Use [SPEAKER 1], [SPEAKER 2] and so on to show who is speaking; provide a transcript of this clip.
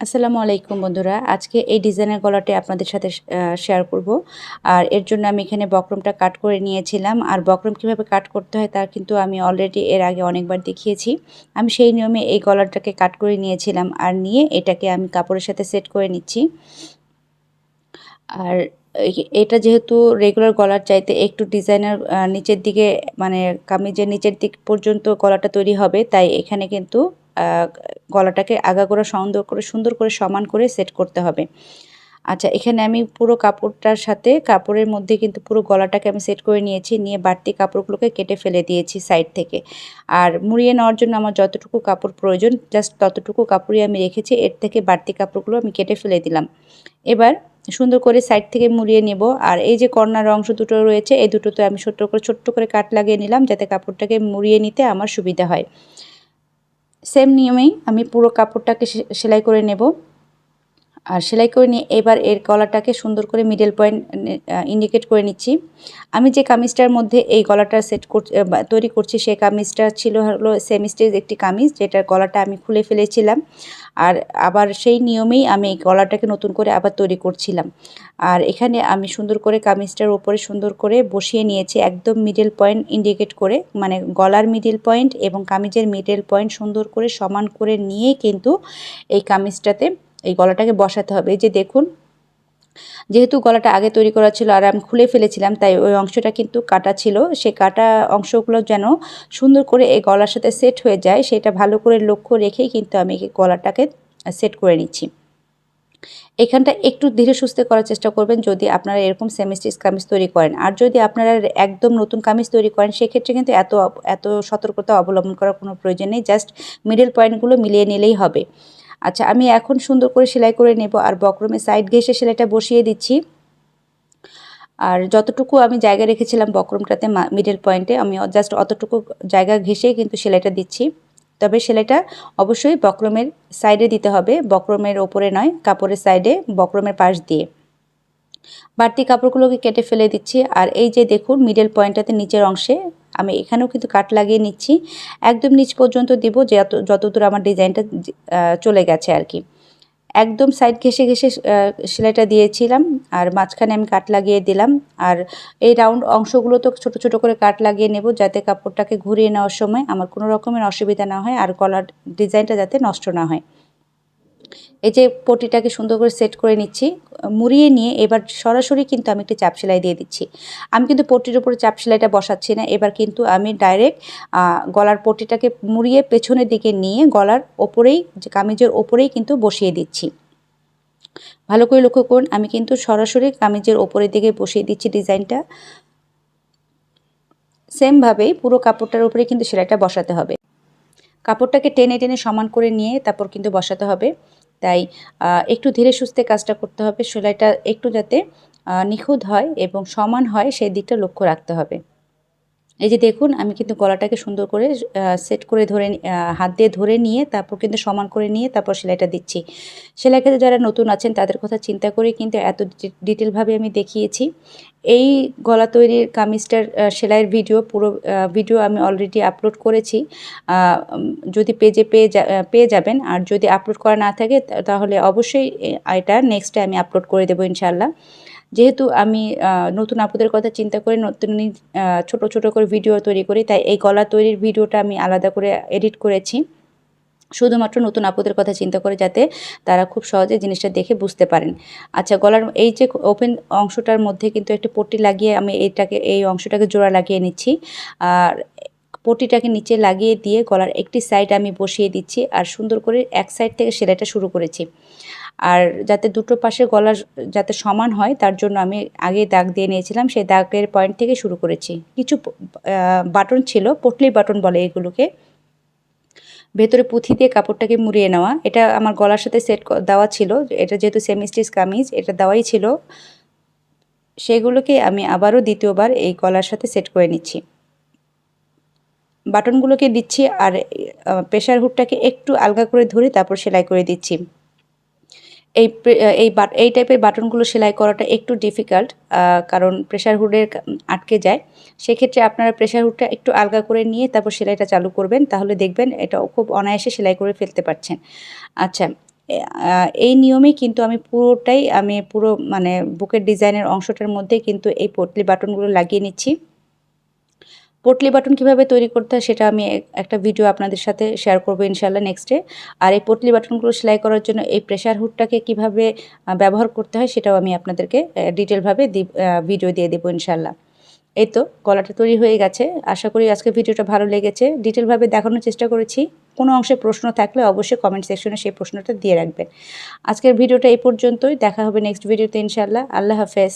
[SPEAKER 1] আসসালামু আলাইকুম বন্ধুরা। আজকে এই ডিজাইনের গলাটি আপনাদের সাথে শেয়ার করব। আর এর জন্য আমি এখানে বক্রমটা কাট করে নিয়েছিলাম। আর বক্রম কীভাবে কাট করতে হয় তার কিন্তু আমি অলরেডি এর আগে অনেকবার দেখিয়েছি। আমি সেই নিয়মে এই গলাটাকে কাট করে নিয়েছিলাম। আর নিয়ে এটাকে আমি কাপড়ের সাথে সেট করে নিচ্ছি। আর এটা যেহেতু রেগুলার গলার চাইতে একটু ডিজাইনার নিচের দিকে মানে কামিজের নিচের দিক পর্যন্ত গলাটা তৈরি হবে, তাই এখানে কিন্তু গলাটাকে আগাগোড়া সুন্দর করে সুন্দর করে সমান করে সেট করতে হবে। আচ্ছা এখানে আমি পুরো কাপড়টার সাথে, কাপড়ের মধ্যে কিন্তু পুরো গলাটাকে আমি সেট করে নিয়েছি, নিয়ে বাড়তি কাপড়গুলোকে কেটে ফেলে দিয়েছি সাইড থেকে। আর মুড়িয়ে নেওয়ার জন্য আমার যতটুকু কাপড় প্রয়োজন জাস্ট ততটুকু কাপড়ই আমি রেখেছি, এর থেকে বাড়তি কাপড়গুলো আমি কেটে ফেলে দিলাম। এবার সুন্দর করে সাইড থেকে মুড়িয়ে নেব, আর এই যে কর্নার অংশ দুটো রয়েছে, এই দুটোতে আমি ছোট্ট করে ছোট্ট করে কাট লাগিয়ে নিলাম, যাতে কাপড়টাকে মুড়িয়ে নিতে আমার সুবিধা হয়। সেম নিয়মেই আমি পুরো কাপড়টাকে সেলাই করে নেব। আর সেলাই করে নিয়ে এবার এর গলাটাকে সুন্দর করে মিডল পয়েন্ট ইন্ডিকেট করে নিচ্ছি। আমি যে কামিজটার মধ্যে এই গলাটা সেট কর তৈরি করছি সেই কামিজটা ছিল হলো সেমিস্টেজ একটি কামিজ, যেটার গলাটা আমি খুলে ফেলেছিলাম। আর আবার সেই নিয়মেই আমি এই গলাটাকে নতুন করে আবার তৈরি করছিলাম। আর এখানে আমি সুন্দর করে কামিজটার ওপরে সুন্দর করে বসিয়ে নিয়েছি একদম মিডল পয়েন্ট ইন্ডিকেট করে মানে গলার মিডল পয়েন্ট এবং কামিজের মিডল পয়েন্ট সুন্দর করে সমান করে নিয়ে কিন্তু এই কামিজটাতে এই গলাটাকে বসাতে হবে। এই যে দেখুন, যেহেতু গলাটা আগে তৈরি করা ছিল আর আমি খুলে ফেলেছিলাম, তাই ওই অংশটা কিন্তু কাটা ছিল। সেই কাটা অংশগুলো যেন সুন্দর করে এই গলার সাথে সেট হয়ে যায়, সেটা ভালো করে লক্ষ্য রেখেই কিন্তু আমি গলাটাকে সেট করে নিচ্ছি। এখানটা একটু ধীরে সুস্থে করার চেষ্টা করবেন যদি আপনারা এরকম সেমিস্টিস কামিজ তৈরি করেন। আর যদি আপনারা একদম নতুন কামিজ তৈরি করেন, সেক্ষেত্রে কিন্তু এত এত সতর্কতা অবলম্বন করার কোনো প্রয়োজন নেই জাস্ট মিডল পয়েন্টগুলো মিলিয়ে নিলেই হবে। আচ্ছা আমি এখন সুন্দর করে সেলাই করে নেব আর বক্রমের সাইড ঘেসে সেলাইটা বসিয়ে দিচ্ছি। আর যতটুকু আমি জায়গা রেখেছিলাম বক্রমটাতে মিডল পয়েন্টে আমি জাস্ট অতটুকু জায়গা ঘেসেই কিন্তু সেলাইটা দিচ্ছি। তবে সেলাইটা অবশ্যই বক্রমের সাইডে দিতে হবে, বক্রমের ওপরে নয়, কাপড়ের সাইডে বক্রমের পাশ দিয়ে। বাড়তি কাপড়গুলোকে কেটে ফেলে দিচ্ছি। আর এই যে দেখুন মিডল পয়েন্টটাতে নিচের অংশে আমি এখানেও কিন্তু কাট লাগিয়ে নিচ্ছি। একদম নিচ পর্যন্ত দিব যত যতদূর আমার ডিজাইনটা চলে গেছে আর কি। একদম সাইড ঘেসে ঘেসে সেলাইটা দিয়েছিলাম আর মাঝখানে আমি কাট লাগিয়ে দিলাম। আর এই রাউন্ড অংশগুলো তো ছোটো ছোটো করে কাট লাগিয়ে নেব যাতে কাপড়টাকে ঘুরিয়ে নেওয়ার সময় আমার কোনো রকমের অসুবিধা না হয় আর কলার ডিজাইনটা যাতে নষ্ট না হয়। এই যে পটিটাকে সুন্দর করে সেট করে নিচ্ছি, মুড়িয়ে নিয়ে এবার সরাসরি কিন্তু আমি একটি চাপ সেলাই দিয়ে দিচ্ছি। আমি কিন্তু পটির উপরে চাপ সেলাইটা বসাচ্ছি না, এবার কিন্তু আমি ডাইরেক্ট গলার পটিটাকে মুড়িয়ে পেছনের দিকে নিয়ে গলার ওপরেই কামিজের ওপরেই কিন্তু বসিয়ে দিচ্ছি। ভালো করে লক্ষ্য করুন, আমি কিন্তু সরাসরি কামিজের ওপরের দিকে বসিয়ে দিচ্ছি ডিজাইনটা। সেমভাবেই পুরো কাপড়টার উপরে কিন্তু সেলাইটা বসাতে হবে। কাপড়টাকে টেনে টেনে সমান করে নিয়ে তারপর কিন্তু বসাতে হবে। তাই একটু ধীরে সুস্থে কাজটা করতে হবে। সেলাইটা একটু যাতে নিখুঁত হয় এবং সমান হয়, সেই দিকটা লক্ষ্য রাখতে হবে। এই যে দেখুন, আমি কিন্তু গলাটাকে সুন্দর করে সেট করে ধরে হাত দিয়ে ধরে নিয়ে তারপর কিন্তু সমান করে নিয়ে তারপর সেলাইটা দিচ্ছি। সেলাই ক্ষেত্রে যারা নতুন আছেন, তাদের কথা চিন্তা করে কিন্তু এত ডিটেলভাবে আমি দেখিয়েছি। এই গলা তৈরির কামিজটার সেলাইয়ের ভিডিও পুরো ভিডিও আমি অলরেডি আপলোড করেছি। যদি পেজে পেয়ে যা পেয়ে যাবেন, আর যদি আপলোড করা না থাকে তাহলে অবশ্যই এটা নেক্সটে আমি আপলোড করে দেবো ইনশাল্লাহ যেহেতু আমি নতুন আপুদের কথা চিন্তা করে নতুন ছোট ছোট করে ভিডিও তৈরি করি, তাই এই গলা তৈরির ভিডিওটা আমি আলাদা করে এডিট করেছি। শুধুমাত্র নতুন আপুদের কথা চিন্তা করে যাতে তারা খুব সহজে জিনিসটা দেখে বুঝতে পারেন। আচ্ছা গলার এই যে ওপেন অংশটার মধ্যে কিন্তু একটা পট্টি লাগিয়ে আমি এইটাকে এই অংশটাকে জোড়া লাগিয়ে নিচ্ছি। আর পটিটাকে নিচে লাগিয়ে দিয়ে গলার একটি সাইড আমি বসিয়ে দিচ্ছি, আর সুন্দর করে এক সাইড থেকে সেলাইটা শুরু করেছি। আর যাতে দুটো পাশে গলা যাতে সমান হয়, তার জন্য আমি আগে দাগ দিয়ে নিয়েছিলাম। সেই দাগের পয়েন্ট থেকে শুরু করেছি। কিছু বাটন ছিল, পটলি বাটন বলে এগুলোকে। ভেতরে পুঁথি দিয়ে কাপড়টাকে মুড়িয়ে নেওয়া। এটা আমার গলার সাথে সেট দেওয়া ছিল। এটা যেহেতু সেমিস্টিস কামিজ, এটা দেওয়াই ছিল। সেগুলোকে আমি আবারও দ্বিতীয়বার এই গলার সাথে সেট করে নিচ্ছি। বাটনগুলোকে দিচ্ছি আর প্রেশার হুডটাকে একটু আলগা করে ধরে তারপর সেলাই করে দিচ্ছি। এই এই এই টাইপের বাটনগুলো সেলাই করাটা একটু ডিফিকাল্ট কারণ প্রেশার হুডের আটকে যায়। সেক্ষেত্রে আপনারা প্রেশার হুডটা একটু আলগা করে নিয়ে তারপর সেলাইটা চালু করবেন। তাহলে দেখবেন এটা খুব অনায়াসে সেলাই করে ফেলতে পারছেন। আচ্ছা এই নিয়মেই কিন্তু আমি পুরোটাই, আমি পুরো মানে বুকের ডিজাইনের অংশটার মধ্যে কিন্তু এই পটলি বাটনগুলো লাগিয়ে নিচ্ছি। পটলি বাটন কীভাবে তৈরি করতে হয় সেটা আমি একটা ভিডিও আপনাদের সাথে শেয়ার করব ইনশাল্লাহ নেক্সটে আর এই পটলি বাটনগুলো সেলাই করার জন্য এই প্রেশার হুডটাকে কীভাবে ব্যবহার করতে হয় সেটাও আমি আপনাদেরকে ডিটেলভাবে দি ভিডিও দিয়ে দেবো ইনশাল্লাহ এই তো, গলাটা তৈরি হয়ে গেছে। আশা করি আজকে ভিডিওটা ভালো লেগেছে। ডিটেলভাবে দেখানোর চেষ্টা করেছি। কোনো অংশে প্রশ্ন থাকলে অবশ্যই কমেন্ট সেকশনে সেই প্রশ্নটা দিয়ে রাখবেন। আজকের ভিডিওটা এই পর্যন্তই। দেখা হবে নেক্সট ভিডিওতে ইনশাল্লাহ আল্লাহ হাফেজ।